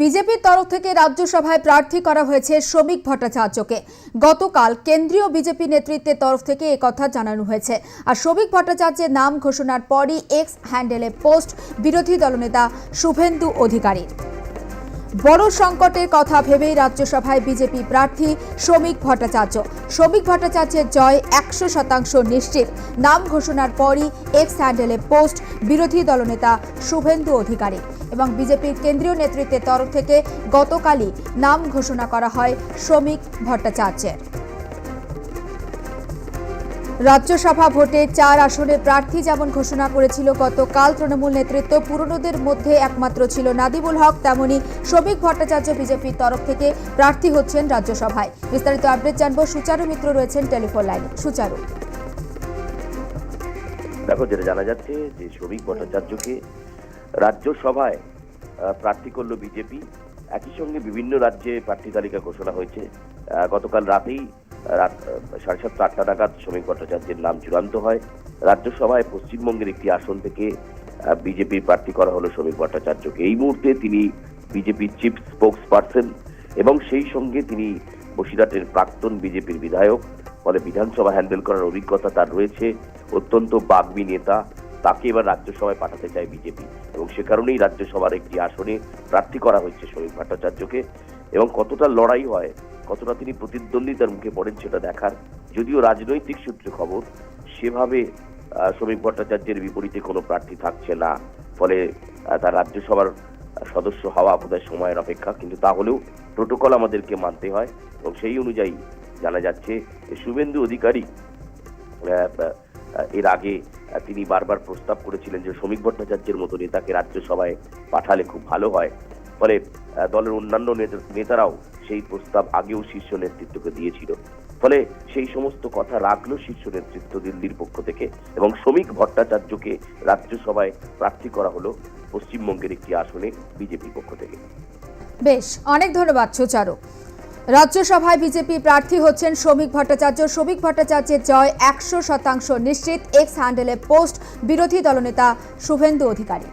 বিজেপির তরফ থেকে রাজ্যসভায় প্রার্থী করা হয়েছে শ্রমিক ভট্টাচার্যকে। গতকাল কেন্দ্রীয় বিজেপি নেতৃত্বের তরফ থেকে কথা জানানো হয়েছে। আর শ্রমিক ভট্টাচার্যের নাম ঘোষণার পরই এক্স হ্যান্ডেলে পোস্ট বিরোধী দলনেতা শুভেন্দু অধিকারীর। বড় সংকটের কথা ভেবেই রাজ্যসভায় বিজেপি প্রার্থী শ্রমিক ভট্টাচার্য। শ্রমিক ভট্টাচার্যের জয় একশো শতাংশ নিশ্চিত। নাম ঘোষণার পরই এক্স হ্যান্ডেলে পোস্ট বিরোধী দলনেতা শুভেন্দু অধিকারী এবং বিজেপির কেন্দ্রীয় নেতৃত্বের তরফ থেকে গতকালই নাম ঘোষণা করা হয় শ্রমিক ভট্টাচার্যের। রাজ্যসভা ভোটে চার আসনে প্রার্থী যেমন ঘোষণা করেছিল, গতকাল তৃণমূল নেতৃত্ব পুরনোদের মধ্যে একমাত্র ছিল নাদিবুল হক, তেমনি শ্রমিক ভট্টাচার্য বিজেপির তরফ থেকে প্রার্থী হচ্ছেন রাজ্যসভায়। বিস্তারিত আপডেট জানব সুচারু মিত্র রয়েছেন টেলিফোন লাইনে। সুচারু। দেখো, যেটা জানা যাচ্ছে যে শ্রমিক ভট্টাচার্যকে রাজ্যসভায় প্রার্থী করল বিজেপি। একই সঙ্গে বিভিন্ন রাজ্যে প্রার্থী তালিকা ঘোষণা হয়েছে। গতকাল রাতেই রাত, সাড়ে সাতটা, আটটা নাগাদ শ্রমিক ভট্টাচার্যের নাম চূড়ান্ত হয়। রাজ্যসভায় পশ্চিমবঙ্গের একটি আসন থেকে বিজেপির প্রার্থী করা হলো শ্রমিক ভট্টাচার্যকে। এই মুহূর্তে তিনি বিজেপির চিফ স্পোক্স পার্সন এবং সেই সঙ্গে তিনি বসিরহাটের প্রাক্তন বিজেপির বিধায়ক। ফলে বিধানসভা হ্যান্ডেল করার অভিজ্ঞতা তার রয়েছে। অত্যন্ত বাগ্মী নেতা। তাকে এবার রাজ্যসভায় পাঠাতে চায় বিজেপি। এবং সে কারণেই রাজ্যসভার একটি আসনে প্রার্থী করা হয়েছে শ্রমিক ভট্টাচার্যকে। এবং কতটা লড়াই হয় কতটা তিনি প্রতিদ্বন্দ্বিতার মুখে পড়েন সেটা দেখার যদিও রাজনৈতিক সূত্রে খবর, সেভাবে শ্রমিক ভট্টাচার্যের বিপরীতে কোনো প্রার্থী থাকছে না। ফলে তার রাজ্যসভার সদস্য হওয়া বোধহয় সময়ের অপেক্ষা। কিন্তু তাহলেও প্রোটোকল আমাদেরকে মানতে হয় এবং সেই অনুযায়ী জানা যাচ্ছে, শুভেন্দু অধিকারী এর আগে তিনি বারবার প্রস্তাব করেছিলেন যে শ্রমিক ভট্টাচার্যের মতো নেতাকে রাজ্যসভায় পাঠালে খুব ভালো হয়। ফলে দলের অন্যান্য নেতা- নেতারাও সেই প্রস্তাব আগেও শীর্ষ নেতৃত্বকে দিয়েছিল। ফলে সেই সমস্ত কথা রাখল শীর্ষ নেতৃত্ব দিল্লির পক্ষ থেকে এবং শ্রমিক ভট্টাচার্যকে রাজ্যসভায় প্রার্থী করা হলো পশ্চিমবঙ্গের একটি আসনে বিজেপির পক্ষ থেকে। বেশ, অনেক ধন্যবাদ সুচারু। রাজ্যসভায় বিজেপি প্রার্থী হচ্ছেন শ্রমিক ভট্টাচার্য। শ্রমিক ভট্টাচার্যের জয় একশো শতাংশ নিশ্চিত। এক্স হ্যান্ডেলে পোস্ট বিরোধী দলনেতা শুভেন্দু অধিকারী।